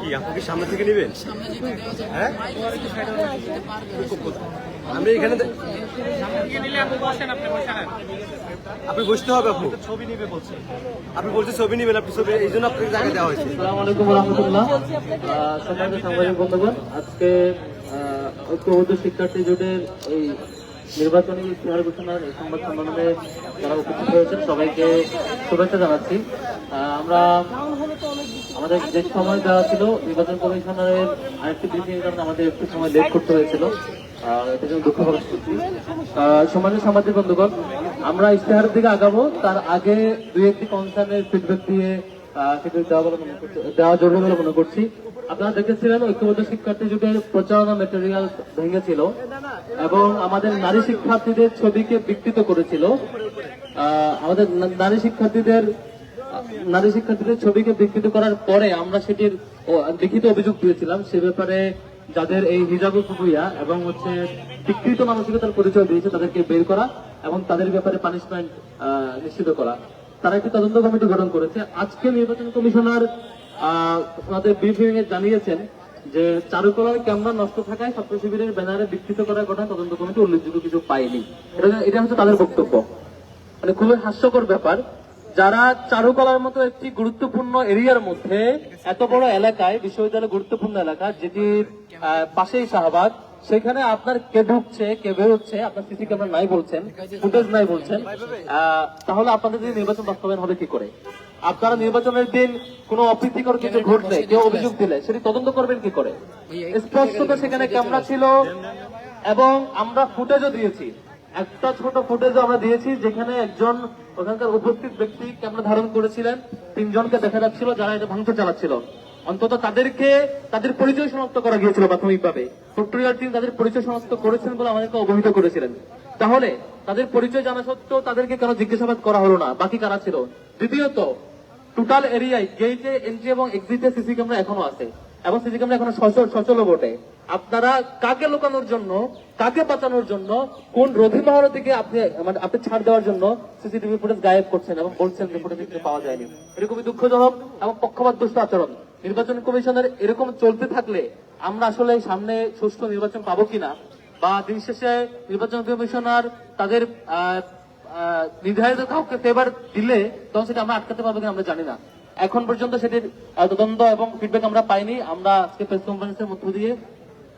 কি, আপনি সামনে থেকে নেবেন? হ্যাঁ? আমি এখানে আপনি বসতে হবে আপনি ছবি নিবে বলছে আপনি বলছে ছবি নিবেন, আপনি ছবি এই জন্য আপনাকে জায়গা দেওয়া হয়েছে। আজকে ঐক্যবদ্ধ শিক্ষার্থী জোটের এই নির্বাচনী ইতিহার ঘোষণার সংবাদ সম্মেলনে যারা উপস্থিত হয়েছেন সবাইকে শুভেচ্ছা জানাচ্ছি। আমরা আমাদের যে সময় দেওয়া ছিল, নির্বাচন কমিশনারের আরেকটি ব্রিফিং এর কারণে আমাদের একটু সময় লেট করতে হয়েছিল। জন্য দুঃখ বন্ধুগণ, আমরা ইশতেহারের দিকে আগাবো। তার আগে দুই একটি কনসার্নের ফিডব্যাক দিয়ে দেওয়া বলে মনে করছি দেওয়া জরুরি বলে মনে করছি। আপনারা দেখেছিলেন ঐক্যবদ্ধ শিক্ষার্থী যুগের প্রচারণা মেটেরিয়াল ভেঙেছিল এবং আমাদের নারী শিক্ষার্থীদের ছবিকে বিকৃত করেছিল। আমাদের নারী শিক্ষার্থীদের নারী শিক্ষার্থীদের ছবিকে বিকৃত করার পরে আমরা সেটির লিখিত অভিযোগ দিয়েছিলাম। সে ব্যাপারে যাদের এই হিজাবু কুকুইয়া এবং হচ্ছে বিকৃত মানসিকতার পরিচয় দিয়েছে, তাদেরকে বের করা এবং তাদের ব্যাপারে পানিশমেন্ট নিশ্চিত করা। তারা একটি তদন্ত কমিটি গঠন করেছে। আজকে নির্বাচন কমিশনার আহ, ওনাদের ব্রিফিং জানিয়েছেন যে চারুকলার ক্যামেরা নষ্ট থাকায় ছাত্র শিবিরের ব্যানারে বিকৃত করার কথা তদন্ত কমিটি উল্লেখযোগ্য কিছু পায়নি। এটা- এটা হচ্ছে তাদের বক্তব্য। মানে খুবই হাস্যকর ব্যাপার। যারা চারুকলার মতো একটি গুরুত্বপূর্ণ এরিয়ার মধ্যে এত বড় এলাকায় বিশ্ববিদ্যালয় গুরুত্বপূর্ণ এলাকা আহ, পাশেই শাহবাগ সেখানে আপনার কে ঢুকছে, কে বেরোচ্ছে, আপনার সিসি ক্যামেরা নাই বলছেন, ফুটেজ নাই বলছেন তাহলে আপনাদের দিন নির্বাচন বাস্তবায়ন হবে কি করে? আপনারা নির্বাচনের দিন কোনো অপ্রীতিকর কিছু ঘটলে, কেউ অভিযোগ দিলে, সেটি তদন্ত করবেন কি করে? স্পষ্টত সেখানে ক্যামেরা ছিল এবং আমরা ফুটেজও দিয়েছি। একটা ছোট ফুটেজ আমরা দিয়েছি যেখানে একজন ওখানকার উপস্থিত ব্যক্তি ক্যামেরা ধারণ করেছিলেন। তিনজনকে দেখা যাচ্ছিল, যারা এটা ভাঙচুর চালাচ্ছিল। অন্তত তাদেরকে, তাদের পরিচয় শনাক্ত করা গিয়েছিল প্রাথমিকভাবে। ফ্যাক্টরিয়াল টিম তাদের পরিচয় শনাক্ত করেছেন বলে আমাদেরকে অবহিত করেছিলেন। তাহলে, তাদের পরিচয় জানা সত্ত্বেও তাদেরকে কেন জিজ্ঞাসাবাদ করা হলো না? বাকি কারা ছিল? দ্বিতীয়ত, টোটাল এরিয়ায় গেটে এন্ট্রি এবং এক্সিটে সিসি ক্যামেরা এখনও আছে। এবং সিসি ক্যামেরা এখনও সচল সচল বটে। আপনারা কাকে লুকানোর জন্য, কাকে বাঁচানোর জন্য, কোন রোধী মহল থেকে আপনি মানে আপনি ছাড় দেওয়ার জন্য সিসিটিভি ফুটেজ গায়েব করছেন এবং বলছেন যে ফুটেজ পাওয়া যায়নি? এটা খুবই দুঃখজনক এবং পক্ষপাত দুষ্ট আচরণ। নির্বাচন কমিশনের এরকম চলতে থাকলে আমরা আসলে সামনে সুষ্ঠু নির্বাচন পাবো কিনা? বা দিন শেষে নির্বাচন কমিশনার তাদের নির্ধারিত কাউকে ফেভার দিলে তখন সেটা আমরা আটকাতে পারব কিনা আমরা জানি না। এখন পর্যন্ত সেটির তদন্ত এবং ফিডব্যাক আমরা পাইনি। আমরা আজকে প্রেস কনফারেন্সের মধ্য দিয়ে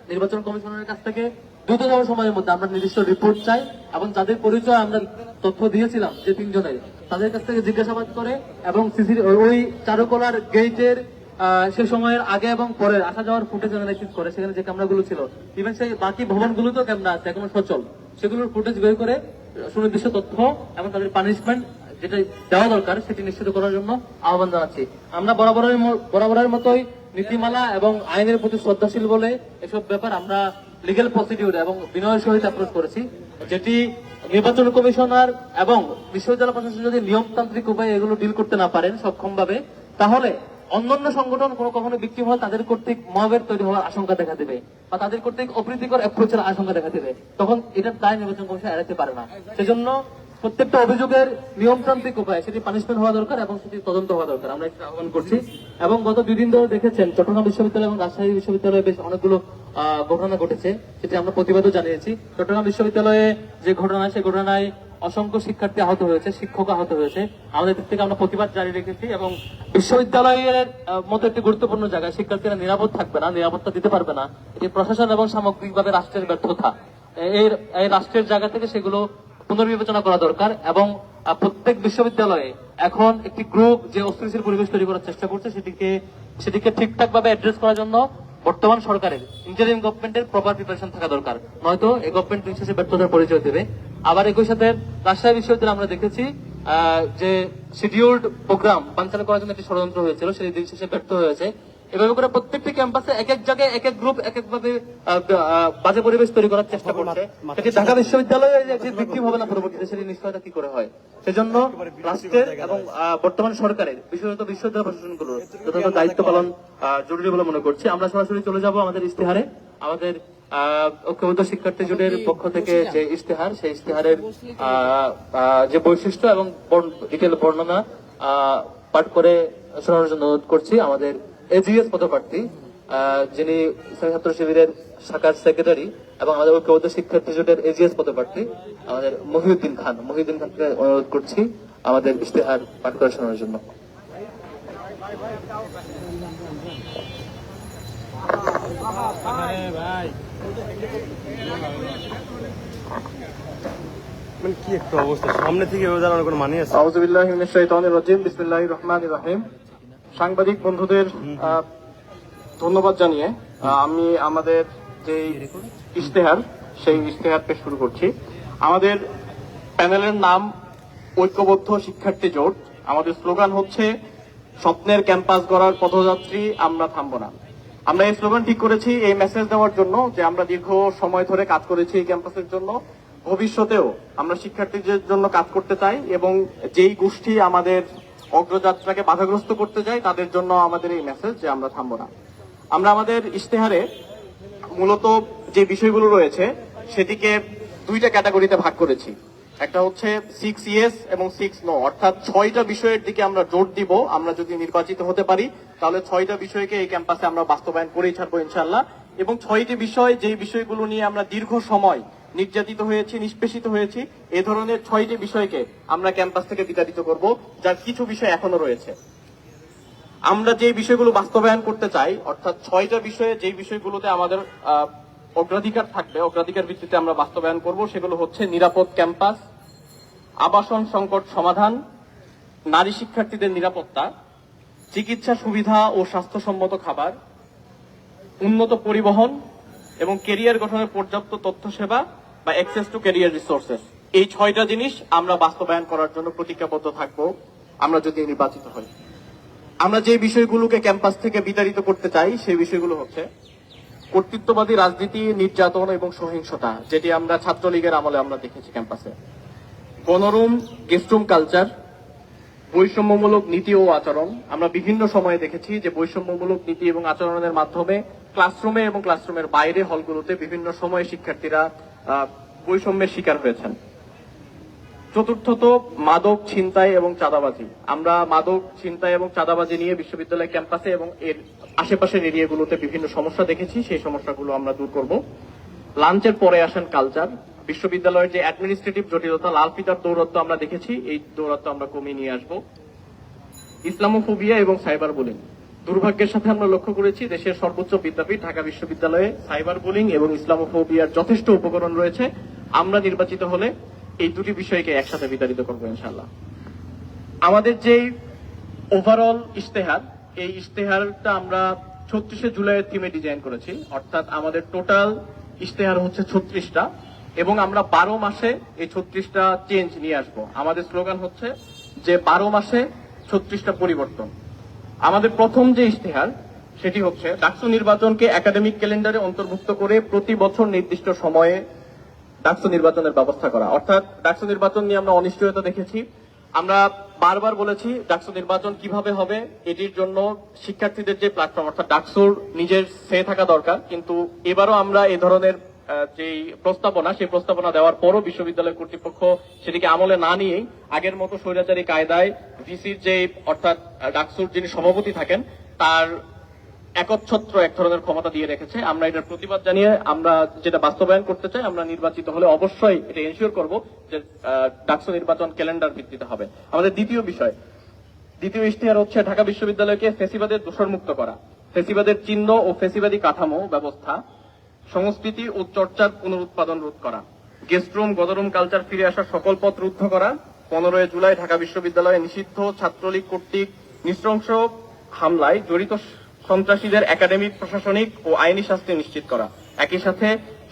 নির্বাচন কমিশনের কাছ থেকে দ্রুততম সময়ের মধ্যে আমরা নির্দিষ্ট রিপোর্ট চাই এবং যাদের পরিচয় আমরা তথ্য দিয়েছিলাম যে তিনজনের তাদের কাছ থেকে জিজ্ঞাসাবাদ করে এবং ওই চারুকলার আহ, সে সময়ের আগে এবং পরে আসা যাওয়ার ফুটেজ অ্যানালাইসিস করে, সেখানে যে ক্যামেরাগুলো ছিল। ইভেন সেই বাকি ভবনগুলোতেও ক্যামেরা আছে, এখনও সচল। সেগুলোর ফুটেজ বের করে সুনির্দিষ্ট তথ্য এবং তাদের পানিশমেন্ট যেটা দেওয়া দরকার, সেটি নিশ্চিত করার জন্য আহ্বান জানাচ্ছি। আমরা বরাবরের বরাবরের মতোই নীতিমালা এবং আইনের প্রতি শ্রদ্ধাশীল বলে এসব ব্যাপার আমরা লিগেল প্রসিডিউর এবং বিনয়ের সহিত অ্যাপ্রোচ করেছি, যেটি নির্বাচন কমিশনার এবং বিশ্ববিদ্যালয় প্রশাসন যদি নিয়মতান্ত্রিক উপায়ে এগুলো ডিল করতে না পারেন সক্ষমভাবে, তাহলে অন্যান্য সংগঠন কোনো কখনো বিক্রি হলে তাদের কর্তৃক মহাবের তৈরি হওয়ার আশঙ্কা দেখা দেবে বা তাদের কর্তৃক অপ্রীতিকর অ্যাপ্রোচের আশঙ্কা দেখা দেবে। তখন এটার দায় নির্বাচন কমিশন এড়াতে পারে না। সেজন্য প্রত্যেকটা অভিযোগের নিয়মতান্ত্রিক উপায়, সেটি পানিশমেন্ট হওয়া দরকার এবং সেটি তদন্ত হওয়া দরকার। আমরা এটা আহ্বান করছি। এবং গত দুই দিন ধরে দেখেছেন চট্টগ্রাম বিশ্ববিদ্যালয় এবং রাজশাহী বিশ্ববিদ্যালয়ে বেশ অনেকগুলো ঘটনা ঘটেছে, সেটি আমরা প্রতিবাদও জানিয়েছি। চট্টগ্রাম বিশ্ববিদ্যালয়ে যে ঘটনা, সেই ঘটনায় অসংখ্য শিক্ষার্থী আহত হয়েছে, শিক্ষক আহত হয়েছে। আমাদের দিক থেকে আমরা প্রতিবাদ জারি রেখেছি এবং বিশ্ববিদ্যালয়ের মতো একটি গুরুত্বপূর্ণ জায়গায় শিক্ষার্থীরা নিরাপদ থাকবে না, নিরাপত্তা দিতে পারবে না। এটি প্রশাসন এবং সামগ্রিকভাবে রাষ্ট্রের ব্যর্থতা। এই এই রাষ্ট্রের জায়গা থেকে সেগুলো পুনর্বিবেচনা করা দরকার এবং প্রত্যেক বিশ্ববিদ্যালয়ে এখন একটি গ্রুপ যে অস্থিতিশীল পরিবেশ তৈরি করার চেষ্টা করছে, সেটিকে সেটিকে ঠিকঠাক ভাবে অ্যাড্রেস করার জন্য বর্তমান সরকারের ইন্টারিম গভর্নমেন্টের প্রপার প্রিপারেশন থাকা দরকার। নয়তো এই গভর্নমেন্ট দিন শেষে ব্যর্থতার পরিচয় দেবে। আবার একই সাথে রাজশাহী বিশ্ববিদ্যালয়ে আমরা দেখেছি যে শিডিউলড প্রোগ্রাম বাঞ্চাল করার জন্য একটি ষড়যন্ত্র হয়েছিল সেটি দিন শেষে ব্যর্থ হয়েছে। এভাবে করে প্রত্যেকটি ক্যাম্পাসে এক এক জায়গায় এক এক গ্রুপ এক এক ভাবে বাজে পরিবেশ তৈরি করার চেষ্টা করছে। সেটি ঢাকা বিশ্ববিদ্যালয়ে বিক্রিম হবে না পরবর্তীতে সেটি নিশ্চয়তা কি করে হয়? সেজন্য রাষ্ট্রের এবং বর্তমান সরকারের বিশেষত বিশ্ববিদ্যালয় প্রশাসনগুলোর যথাযথ দায়িত্ব পালন জরুরি বলে মনে করছি। আমরা সরাসরি চলে যাব আমাদের ইস্তেহারে আমাদের ঐক্যবদ্ধ শিক্ষার্থী জোটের পক্ষ থেকে যে ইশতেহার সেই আহ, যে বৈশিষ্ট্য এবং ডিটেল বর্ণনা আহ, পাঠ করে শোনানোর জন্য অনুরোধ করছি আমাদের এজিএস পদপ্রার্থী আহ, যিনি ছাত্র শিবিরের শাখার সেক্রেটারি এবং আমাদের ঐক্যবদ্ধ শিক্ষার্থী জোটের এজিএস পদপ্রার্থী আমাদের মহিউদ্দিন খান মহিউদ্দিন খানকে অনুরোধ করছি আমাদের ইশতেহার পাঠ করে শোনানোর জন্য মানে কি একটা অবস্থা? সামনে থেকে দাঁড়ানোর কোনো মানে আছে মিনাশ শাইতানির রাজিম। বিসমিল্লাহির রহমানির রহিম। সাংবাদিক বন্ধুদের ধন্যবাদ জানিয়ে আমি আমাদের যে ইশতেহার, সেই ইশতেহার পেশ শুরু করছি। আমাদের প্যানেলের নাম ঐক্যবদ্ধ শিক্ষার্থী জোট। আমাদের স্লোগান হচ্ছে, স্বপ্নের ক্যাম্পাস গড়ার পথযাত্রী, আমরা থামবো না। আমরা এই স্লোগান ঠিক করেছি, এই মেসেজ দেওয়ার জন্য যে আমরা দীর্ঘ সময় ধরে কাজ করেছি এই ক্যাম্পাসের জন্য। ভবিষ্যতেও আমরা শিক্ষার্থীদের জন্য কাজ করতে চাই এবং যেই গোষ্ঠী আমাদের অগ্রযাত্রাকে বাধাগ্রস্ত করতে চায়, তাদের জন্য আমাদের এই মেসেজ যে আমরা থামবো না। আমরা আমাদের ইশতেহারে মূলত যে বিষয়গুলো রয়েছে, সেটিকে দুইটা ক্যাটাগরিতে ভাগ করেছি। একটা হচ্ছে সিক্স ইয়েস এবং সিক্স নো অর্থাৎ ছয়টা বিষয়ের দিকে আমরা জোর দিব, আমরা যদি নির্বাচিত হতে পারি তাহলে ছয়টা বিষয়কে এই ক্যাম্পাসে আমরা বাস্তবায়ন করেই ছাড়বো ইনশাল্লাহ এবং ছয়টি বিষয়, যেই বিষয়গুলো নিয়ে আমরা দীর্ঘ সময় নির্যাতিত হয়েছি, নিষ্পেষিত হয়েছি, এ ধরনের ছয়টি বিষয়কে আমরা ক্যাম্পাস থেকে বিতাড়িত করব, যার কিছু বিষয় এখনও রয়েছে। আমরা যে বিষয়গুলো বাস্তবায়ন করতে চাই, অর্থাৎ ছয়টা বিষয়ে যে বিষয়গুলোতে আমাদের অগ্রাধিকার থাকবে, অগ্রাধিকার ভিত্তিতে আমরা বাস্তবায়ন করব, সেগুলো হচ্ছে নিরাপদ ক্যাম্পাস, আবাসন সংকট সমাধান, নারী শিক্ষার্থীদের নিরাপত্তা চিকিৎসা সুবিধা ও স্বাস্থ্যসম্মত খাবার, উন্নত পরিবহন এবং কেরিয়ার গঠনের পর্যাপ্ত তথ্য সেবা বা অ্যাক্সেস টু কেরিয়ার রিসোর্সেস এই ছয়টা জিনিস আমরা বাস্তবায়ন করার জন্য প্রতিজ্ঞাবদ্ধ থাকব। আমরা যদি নির্বাচিত হই। আমরা যে বিষয়গুলোকে ক্যাম্পাস থেকে বিতাড়িত করতে চাই, সেই বিষয়গুলো হচ্ছে কর্তৃত্ববাদী রাজনীতি, নির্যাতন এবং সহিংসতা, যেটি আমরা ছাত্রলীগের আমলে আমরা দেখেছি ক্যাম্পাসে। গণরুম গেস্টরুম কালচার বৈষম্যমূলক নীতি ও আচরণ। আমরা বিভিন্ন সময়ে দেখেছি যে বৈষম্যমূলক নীতি এবং আচরণের মাধ্যমে ক্লাসরুমে এবং ক্লাসরুমের বাইরে হলগুলোতে বিভিন্ন সময়ে শিক্ষার্থীরা বৈষম্যের শিকার হয়েছেন। চতুর্থত, মাদক ছিনতাই এবং চাঁদাবাজি। আমরা মাদক ছিনতাই এবং চাঁদাবাজি নিয়ে বিশ্ববিদ্যালয় ক্যাম্পাসে এবং এর আশেপাশের এরিয়াগুলোতে বিভিন্ন সমস্যা দেখেছি। সেই সমস্যাগুলো আমরা দূর করব। লাঞ্চের পরে আসেন কালচার বিশ্ববিদ্যালয়ের যে অ্যাডমিনিস্ট্রেটিভ জটিলতা, লাল ফিতার দৌরত্ব আমরা দেখেছি, এই দৌরত্ব আমরা কমিয়ে নিয়ে আসব। ইসলামোফোবিয়া এবং সাইবার বুলিং। দুর্ভাগ্যের সাথে আমরা লক্ষ্য করেছি, দেশের সর্বোচ্চ বিদ্যাপীঠ, ঢাকা বিশ্ববিদ্যালয়ে সাইবার বুলিং এবং ইসলামোফোবিয়ার যথেষ্ট উপকরণ রয়েছে। আমরা নির্বাচিত হলে এই দুটি বিষয়কে একসাথে বিতাড়িত করব ইনশাল্লাহ আমাদের যেই ওভারঅল ইশতেহার, এই ইশতেহারটা আমরা ছত্রিশে জুলাইয়ের থিমে ডিজাইন করেছি। অর্থাৎ আমাদের টোটাল ইশতেহার হচ্ছে ছত্রিশটা। এবং আমরা বারো মাসে এই ছত্রিশটা চেঞ্জ নিয়ে আসব। আমাদের স্লোগান হচ্ছে যে বারো মাসে ছত্রিশটা পরিবর্তন। আমাদের প্রথম যে ইশতেহার, সেটি হচ্ছে ডাকসু নির্বাচনকে একাডেমিক ক্যালেন্ডারে অন্তর্ভুক্ত করে প্রতি বছর নির্দিষ্ট সময়ে ডাকসু নির্বাচনের ব্যবস্থা করা। অর্থাৎ ডাকসু নির্বাচন নিয়ে আমরা অনিশ্চয়তা দেখেছি। আমরা বারবার বলেছি ডাকসু নির্বাচন কীভাবে হবে, এটির জন্য শিক্ষার্থীদের যে প্ল্যাটফর্ম অর্থাৎ ডাকসুর নিজের সে থাকা দরকার। কিন্তু এবারও আমরা এ ধরনের যে প্রস্তাবনা, সেই প্রস্তাবনা দেওয়ার পরও বিশ্ববিদ্যালয় কর্তৃপক্ষ সেটিকে আমলে না নিয়েই আগের মতো স্বৈরাচারী কায়দায় ভিসির যে, অর্থাৎ ডাকসুর যিনি সভাপতি থাকেন, তার একচ্ছত্র এক ধরনের ক্ষমতা দিয়ে রেখেছে। আমরা এটার প্রতিবাদ জানিয়ে আমরা যেটা বাস্তবায়ন করতে চাই, আমরা নির্বাচিত হলে অবশ্যই এটা এনশিওর করব যে ডাকসু নির্বাচন ক্যালেন্ডার ভিত্তিতে হবে। আমাদের দ্বিতীয় বিষয়, দ্বিতীয় ইশতেহার হচ্ছে ঢাকা বিশ্ববিদ্যালয়কে ফেসিবাদের দোষরমুক্ত করা। ফেসিবাদের চিহ্ন ও ফেসিবাদী কাঠামো ব্যবস্থা সংস্কৃতি ও চর্চার পুনরুৎপাদন রোধ করা। গেস্টরুম গদরুম কালচার ফিরে আসার সকল পথ রুদ্ধ করা। পনেরোই জুলাই ঢাকা বিশ্ববিদ্যালয়ে নিষিদ্ধ ছাত্রলীগ কর্তৃক নৃশংস হামলায় জড়িত সন্ত্রাসীদের একাডেমিক প্রশাসনিক ও আইনি শাস্তি নিশ্চিত করা। একই সাথে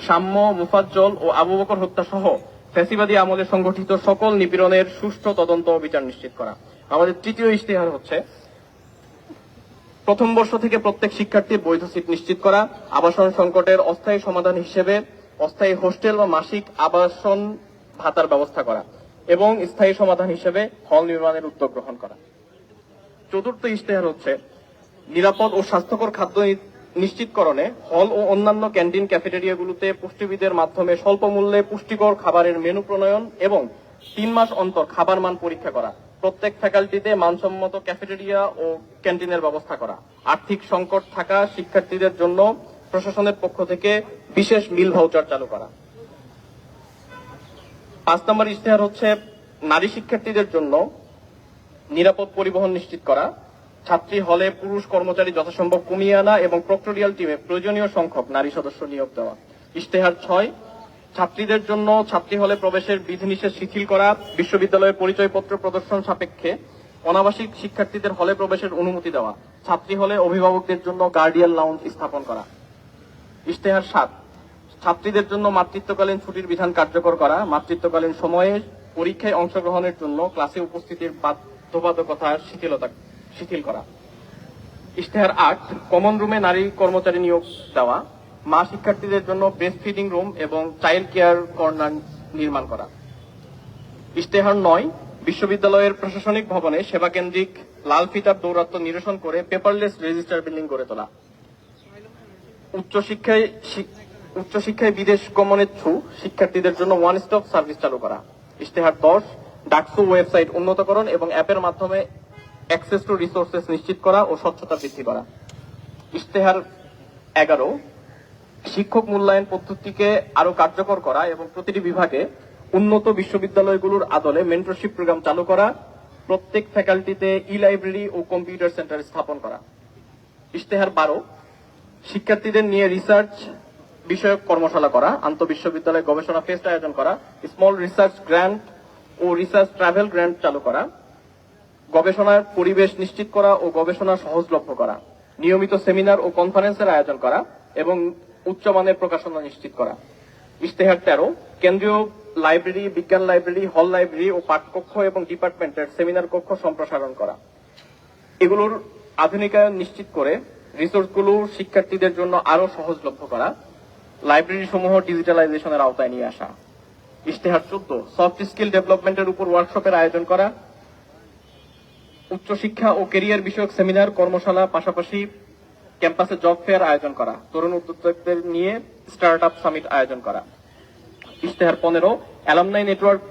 সাম্য, মুফাজ্জল ও আবু বকর হত্যা সহ ফ্যাসিবাদী আমলে সংগঠিত সকল নিপীড়নের সুষ্ঠু তদন্ত ও বিচার নিশ্চিত করা। আমাদের তৃতীয় ইশতেহার হচ্ছে প্রথম বর্ষ থেকে প্রত্যেক শিক্ষার্থীর বৈধ সিট নিশ্চিত করা, আবাসন সংকটের অস্থায়ী সমাধান হিসেবে অস্থায়ী হোস্টেল বা মাসিক আবাসন ভাতার ব্যবস্থা করা এবং স্থায়ী সমাধান হিসেবে হল নির্মাণের উদ্যোগ গ্রহণ করা। চতুর্থ ইশতেহার হচ্ছে, নিরাপদ ও স্বাস্থ্যকর খাদ্য নিশ্চিতকরণে হল ও অন্যান্য ক্যান্টিন ক্যাফেটেরিয়াগুলোতে পুষ্টিবিদের মাধ্যমে স্বল্প মূল্যে পুষ্টিকর খাবারের মেনু প্রণয়ন এবং তিন মাস অন্তর খাবার মান পরীক্ষা করা। প্রত্যেক ফ্যাকাল্টিতে মানসম্মত ক্যাফেটেরিয়া ও ক্যান্টিনের ব্যবস্থা করা। আর্থিক সংকট থাকা শিক্ষার্থীদের জন্য প্রশাসনের পক্ষ থেকে বিশেষ মিল ভাউচার চালু করা। পাঁচ নম্বর ইশতেহার হচ্ছে নারী শিক্ষার্থীদের জন্য নিরাপদ পরিবহন নিশ্চিত করা। ছাত্রী হলে পুরুষ কর্মচারী যথাসম্ভব কমিয়ে আনা এবং প্রক্টোরিয়াল টিমে প্রয়োজনীয় সংখ্যক নারী সদস্য নিয়োগ দেওয়া। ইশতেহার ছয় ছাত্রীদের জন্য ছাত্রী হলে প্রবেশের বিধিনিষেধ শিথিল করা, বিশ্ববিদ্যালয়ের পরিচয়পত্র প্রদর্শন সাপেক্ষে অনাবাসিক শিক্ষার্থীদের হলে প্রবেশের অনুমতি দেওয়া, ছাত্রী হলে অভিভাবকদের জন্য গার্ডিয়ান লাউঞ্জ স্থাপন করা। ইশতেহার সাত, ছাত্রীদের জন্য মাতৃত্বকালীন ছুটির বিধান কার্যকর করা, মাতৃত্বকালীন সময়ে পরীক্ষায় অংশগ্রহণের জন্য ক্লাসে উপস্থিতির বাধ্যবাধকতা শিথিলতা, শিথিল করা। ইশতেহার আট কমন রুমে নারী কর্মচারী নিয়োগ দেওয়া মা শিক্ষার্থীদের জন্য ব্রেস্ট ফিডিং রুম এবং চাইল্ড কেয়ার কর্নার নির্মাণ করা। ইশতেহার নয়, বিশ্ববিদ্যালয়ের প্রশাসনিক ভবনে সেবা কেন্দ্রিক লাল ফিতার দৌরাত্ম নিরসন করে পেপারলেস রেজিস্টার বিল্ডিং গড়ে তোলা। উচ্চশিক্ষায় উচ্চশিক্ষায় বিদেশ গমনেচ্ছু শিক্ষার্থীদের জন্য ওয়ান স্টপ সার্ভিস চালু করা। ইশতেহার দশ, ডাকসু ওয়েবসাইট উন্নতকরণ এবং অ্যাপের মাধ্যমে অ্যাক্সেস টু রিসোর্সেস নিশ্চিত করা ও স্বচ্ছতা বৃদ্ধি করা। ইশতেহার এগারো শিক্ষক মূল্যায়ন পদ্ধতিকে আরও কার্যকর করা এবং প্রতিটি বিভাগে উন্নত বিশ্ববিদ্যালয়গুলোর আদলে মেন্টরশিপ প্রোগ্রাম চালু করা, প্রত্যেক ফ্যাকাল্টিতে ই লাইব্রেরি ও কম্পিউটার সেন্টার স্থাপন করা। ইশতেহার বারো, শিক্ষার্থীদের নিয়ে রিসার্চ বিষয়ক কর্মশালা করা, আন্তঃবিশ্ববিদ্যালয় গবেষণা ফেস্ট আয়োজন করা স্মল রিসার্চ গ্র্যান্ট ও রিসার্চ ট্রাভেল গ্র্যান্ট চালু করা, গবেষণার পরিবেশ নিশ্চিত করা ও গবেষণা সহজলভ্য করা, নিয়মিত সেমিনার ও কনফারেন্সের আয়োজন করা এবং উচ্চমানের প্রকাশনা নিশ্চিত করা। ইশতেহার তেরো, কেন্দ্রীয় লাইব্রেরি, বিজ্ঞান লাইব্রেরি, হল লাইব্রেরি ও পাঠকক্ষ এবং ডিপার্টমেন্টের সেমিনার কক্ষ সম্প্রসারণ করা। এগুলোর আধুনিকায়ন নিশ্চিত করে রিসোর্সগুলো শিক্ষার্থীদের জন্য আরও সহজলভ্য করা লাইব্রেরি সমূহ ডিজিটালাইজেশনের আওতায় নিয়ে আসা। ইশতেহার চোদ্দ, সফট স্কিল ডেভেলপমেন্টের উপর ওয়ার্কশপের আয়োজন করা। উচ্চশিক্ষা ও কেরিয়ার বিষয়ক সেমিনার, কর্মশালা, পাশাপাশি ক্যাম্পাসে জব ফেয়ার আয়োজন করা, তরুণ উদ্যোক্তাদের নিয়ে স্টার্ট আপ সামিট আয়োজন করা। ইশতেহার পনেরো, অ্যালামনাই নেটওয়ার্ক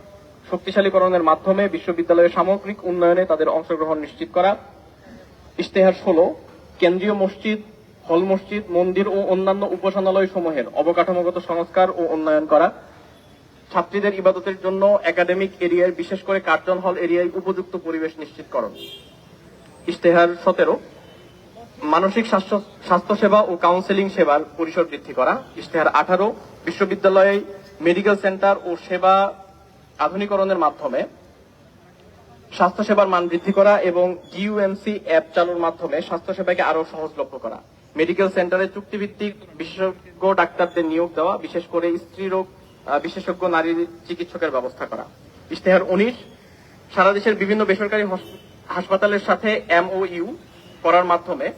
শক্তিশালীকরণের মাধ্যমে বিশ্ববিদ্যালয়ের সামগ্রিক উন্নয়নে তাদের অংশগ্রহণ নিশ্চিত করা। ইশতেহার ষোলো, কেন্দ্রীয় মসজিদ, হল মসজিদ, মন্দির ও অন্যান্য উপাসনালয় সমূহের অবকাঠামোগত সংস্কার ও উন্নয়ন করা। ছাত্রীদের ইবাদতের জন্য একাডেমিক এরিয়ায় বিশেষ করে কার্জন হল এরিয়ায় উপযুক্ত পরিবেশ নিশ্চিতকরণ। ইশতেহার সতেরো মানসিক স্বাস্থ্য স্বাস্থ্যসেবা ও কাউন্সেলিং সেবার পরিসর বৃদ্ধি করা ইশতেহার আঠারো বিশ্ববিদ্যালয়ে মেডিকেল সেন্টার ও সেবা আধুনিকরণের মাধ্যমে স্বাস্থ্যসেবার মান বৃদ্ধি করা এবং জিইউএমসি অ্যাপ চালুর মাধ্যমে স্বাস্থ্যসেবাকে আরও সহজলভ্য করা। মেডিকেল সেন্টারে চুক্তিভিত্তিক বিশেষজ্ঞ ডাক্তারদের নিয়োগ দেওয়া বিশেষ করে স্ত্রীরোগ আহ, বিশেষজ্ঞ নারী চিকিৎসকের ব্যবস্থা করা। ইশতেহার উনিশ সারা দেশের বিভিন্ন বেসরকারি হাসপাতালের সাথে এমওইউ করার মাধ্যমে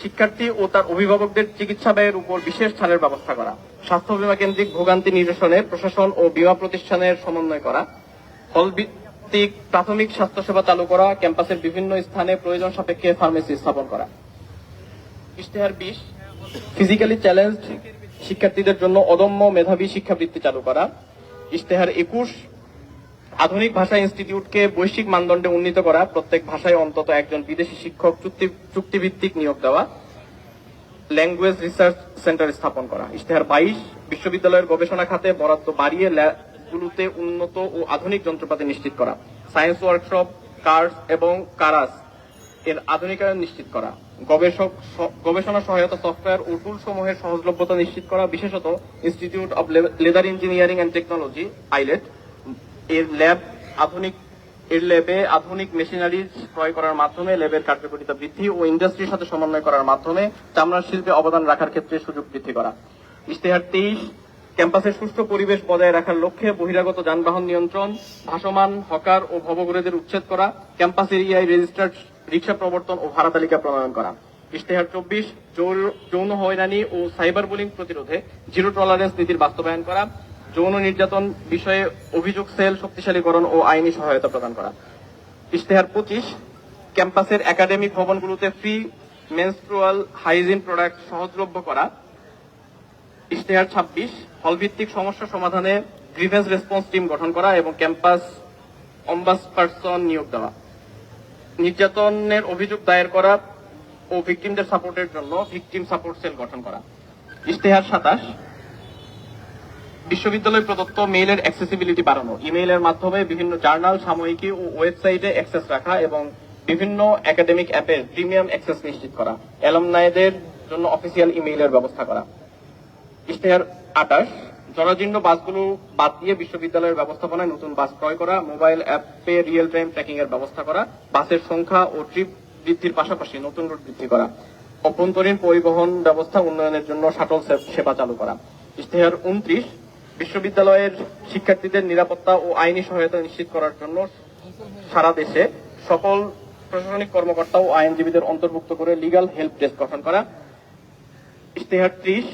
শিক্ষার্থী ও তার অভিভাবকদের চিকিৎসা ব্যয়ের উপর বিশেষ ছাড়ের ব্যবস্থা করা। স্বাস্থ্য বীমা কেন্দ্রিক ভোগান্তি নিরসনে প্রশাসন ও বিমা প্রতিষ্ঠানের সমন্বয় করা। হল ভিত্তিক প্রাথমিক স্বাস্থ্যসেবা চালু করা, ক্যাম্পাসের বিভিন্ন স্থানে প্রয়োজন সাপেক্ষে ফার্মেসি স্থাপন করা। ইশতেহার বিশ, ফিজিক্যালি চ্যালেঞ্জড শিক্ষার্থীদের জন্য অদম্য মেধাবী শিক্ষাবৃত্তি চালু করা। ইশতেহার একুশ আধুনিক ভাষা ইনস্টিটিউটকে বৈশ্বিক মানদণ্ডে উন্নীত করা, প্রত্যেক ভাষায় অন্তত একজন বিদেশি শিক্ষক চুক্তি, চুক্তিভিত্তিক নিয়োগ দেওয়া, ল্যাঙ্গুয়েজ রিসার্চ সেন্টার স্থাপন করা। ইশতেহার বাইশ, বিশ্ববিদ্যালয়ের গবেষণা খাতে বরাদ্দ বাড়িয়ে ল্যাবগুলোতে উন্নত ও আধুনিক যন্ত্রপাতি নিশ্চিত করা। সায়েন্স ওয়ার্কশপ, কার্স এবং কারাস এর আধুনিকায়ন নিশ্চিত করা। গবেষক গবেষণা সহায়তা সফটওয়্যার ও টুল সমূহের সহজলভ্যতা নিশ্চিত করা। বিশেষত institute of leather engineering and technology, ILET. এর ল্যাব আধুনিক, এর ল্যাবে আধুনিক মেশিনারি ক্রয় করার মাধ্যমে ল্যাবের কার্যকারিতা বৃদ্ধি ও ইন্ডাস্ট্রির সাথে সমন্বয় করার মাধ্যমে চামড়া শিল্পে অবদান রাখার ক্ষেত্রে সুযোগ বৃদ্ধি করা। ইশতেহার তেইশ, ক্যাম্পাসের সুষ্ঠু পরিবেশ বজায় রাখার লক্ষ্যে বহিরাগত যানবাহন নিয়ন্ত্রণ, ভাসমান, হকার ও ভবঘুরেদের উচ্ছেদ করা, ক্যাম্পাস এরিয়ায় রেজিস্টার্ড রিক্সা প্রবর্তন ও ভাড়া তালিকা প্রণয়ন করা। ইশতেহার চব্বিশ যৌন হয়রানি ও সাইবার বুলিং প্রতিরোধে জিরো টলারেন্স নীতির বাস্তবায়ন করা যৌন নির্যাতন বিষয়ে অভিযোগ সেল, শক্তিশালীকরণ ও আইনি সহায়তা প্রদান করা। ইশতেহার পঁচিশ, ক্যাম্পাসের একাডেমিক ভবনগুলোতে ফ্রি মেনস্ট্রুয়াল হাইজিন প্রোডাক্ট সহজলভ্য করা। ইশতেহার ছাব্বিশ, হলভিত্তিক সমস্যা সমাধানে গ্রিভেন্স রেসপন্স টিম গঠন করা এবং ক্যাম্পাস অম্বাস পার্সন নিয়োগ দেওয়া। নির্যাতনের অভিযোগ দায়ের করা ও ভিকটিমদের সাপোর্টের জন্য ভিকটিম সাপোর্ট সেল গঠন করা। ইশতেহার সাতাশ বিশ্ববিদ্যালয় প্রদত্ত মেইলের অ্যাক্সেসিবিলিটি বাড়ানো, ইমেইলের মাধ্যমে বিভিন্ন জার্নাল, সাময়িকী ও ওয়েবসাইটে অ্যাক্সেস রাখা এবং বিভিন্ন একাডেমিক অ্যাপের প্রিমিয়াম অ্যাক্সেস নিশ্চিত করা, অ্যালমনাইদের জন্য অফিসিয়াল ইমেইলের ব্যবস্থা করা। ইশতেহার আটাশ, জরাজীর্ণ বাসগুলো বাদ দিয়ে বিশ্ববিদ্যালয়ের ব্যবস্থাপনায় নতুন বাস ক্রয় করা, মোবাইল অ্যাপে রিয়েল টাইম ট্র্যাকিং এর ব্যবস্থা করা, বাসের সংখ্যা ও ট্রিপ বৃদ্ধির পাশাপাশি নতুন রুট বৃদ্ধি করা, অভ্যন্তরীণ পরিবহন ব্যবস্থা উন্নয়নের জন্য শাটল সেবা চালু করা। ইশতেহার উনত্রিশ বিশ্ববিদ্যালয়ের শিক্ষার্থীদের নিরাপত্তা ও আইনি সহায়তা নিশ্চিত করার জন্য সারা দেশে সকল প্রশাসনিক কর্মকর্তা ও আইনজীবীদের অন্তর্ভুক্ত করে লিগাল হেল্প ডেস্ক গঠন করা। ইশতেহার ত্রিশ,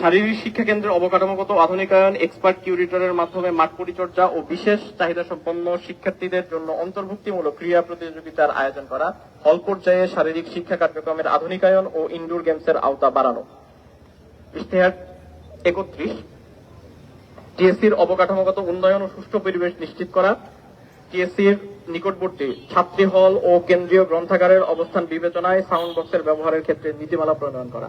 শারীরিক শিক্ষা কেন্দ্রের অবকাঠামোগত আধুনিকায়ন, এক্সপার্ট কিউরিটরের মাধ্যমে মাঠ পরিচর্যা ও বিশেষ চাহিদা সম্পন্ন শিক্ষার্থীদের জন্য অন্তর্ভুক্তিমূলক ক্রীড়া প্রতিযোগিতার আয়োজন করা। হল পর্যায়ে শারীরিক শিক্ষা কার্যক্রমের আধুনিকায়ন ও ইনডোর গেমসের আওতা বাড়ানো। ইশতেহার একত্রিশ টিএসসির অবকাঠামোগত উন্নয়ন ও সুষ্ঠু পরিবেশ নিশ্চিত করা, টিএসসির নিকটবর্তী ছাত্রী হল ও কেন্দ্রীয় গ্রন্থাগারের অবস্থান বিবেচনায় সাউন্ড বক্সের ব্যবহারের ক্ষেত্রে নীতিমালা প্রণয়ন করা।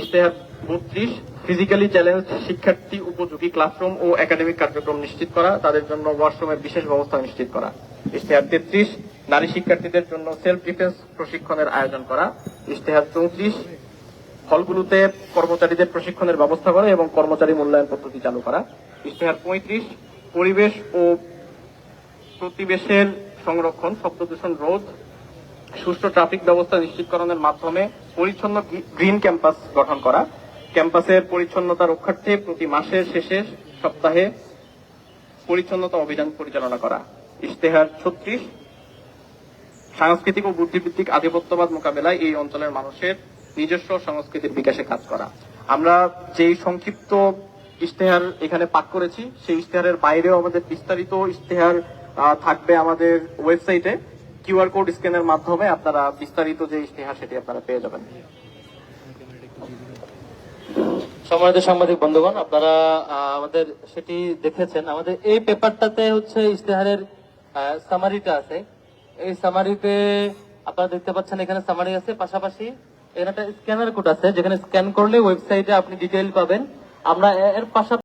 ইশতেহার বত্রিশ, ফিজিক্যালি চ্যালেঞ্জ শিক্ষার্থী উপযোগী ক্লাসরুম ও একাডেমিক কার্যক্রম নিশ্চিত করা, তাদের জন্য ওয়াশরুমের বিশেষ ব্যবস্থা নিশ্চিত করা। ইশতেহার তেত্রিশ, নারী শিক্ষার্থীদের জন্য সেলফ ডিফেন্স প্রশিক্ষণের আয়োজন করা। ইশতেহার চৌত্রিশ হলগুলোতে কর্মচারীদের প্রশিক্ষণের ব্যবস্থা করা এবং কর্মচারী মূল্যায়ন পদ্ধতি চালু করা। ইশতেহার পঁয়ত্রিশ, পরিবেশ ও প্রতিবেশের সংরক্ষণ শব্দ দূষণ রোধ, সুষ্ঠু ট্রাফিক ব্যবস্থা নিশ্চিতকরণের মাধ্যমে পরিচ্ছন্ন গ্রিন ক্যাম্পাস গঠন করা। ক্যাম্পাসের পরিচ্ছন্নতা রক্ষার্থে প্রতি মাসের শেষে সপ্তাহে পরিচ্ছন্নতা অভিযান পরিচালনা করা। ইশতেহার ছত্রিশ, সাংস্কৃতিক ও বুদ্ধিভিত্তিক আধিপত্যবাদ মোকাবেলায় এই অঞ্চলের মানুষের নিজস্ব সংস্কৃতির বিকাশে কাজ করা। আমরা যেই সংক্ষিপ্ত ইশতেহার এখানে পাঠ করেছি, সেই ইশতেহারের বাইরেও আমাদের বিস্তারিত ইশতেহার থাকবে আমাদের ওয়েবসাইটে। কিউআর কোড স্ক্যানের মাধ্যমে আপনারা বিস্তারিত যে ইশতেহার, সেটি আপনারা পেয়ে যাবেন। সম্মানিত সাংবাদিক বন্ধুগণ, আপনারা আমাদের সেটি দেখেছেন। আমাদের এই পেপারটাতে হচ্ছে ইশতেহারের সামারিটা আছে। এই সামারিতে আপনারা দেখতে পাচ্ছেন এখানে সামারি আছে। পাশাপাশি এখানে একটা স্ক্যানার কোড আছে, যেখানে স্ক্যান করলে ওয়েবসাইটে আপনি ডিটেইল পাবেন। আমরা এর পাশাপাশি